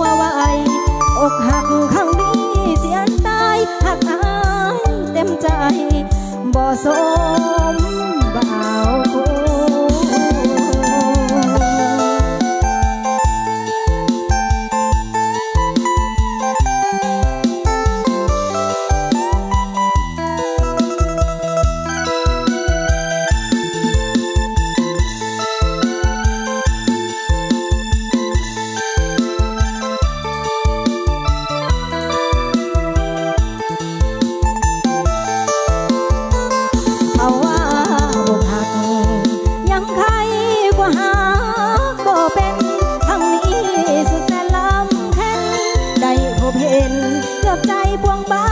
วไว้อกหักครั้งนี้เสียใจหักอายเต็มใจบ่สมบ่าว กับใจพวงบ้า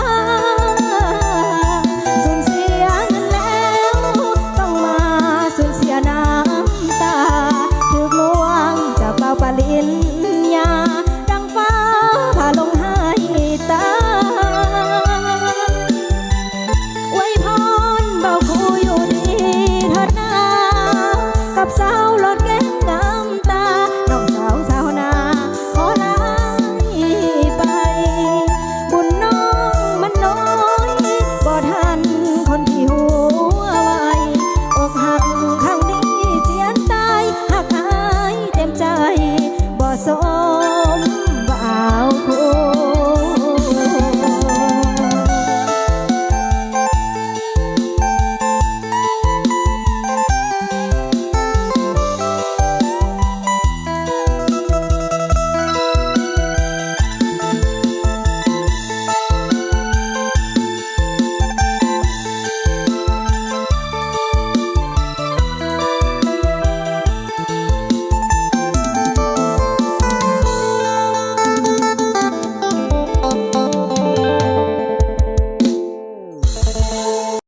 สูญเสียเงินแล้ว ต้องมาสูญเสียน้ำตาถูกลวงจะเป่าปลินยา ดังฟ้าพาลงให้ตาไว้พรเบาคุยอยู่ดีเถิดนากับสาวรถ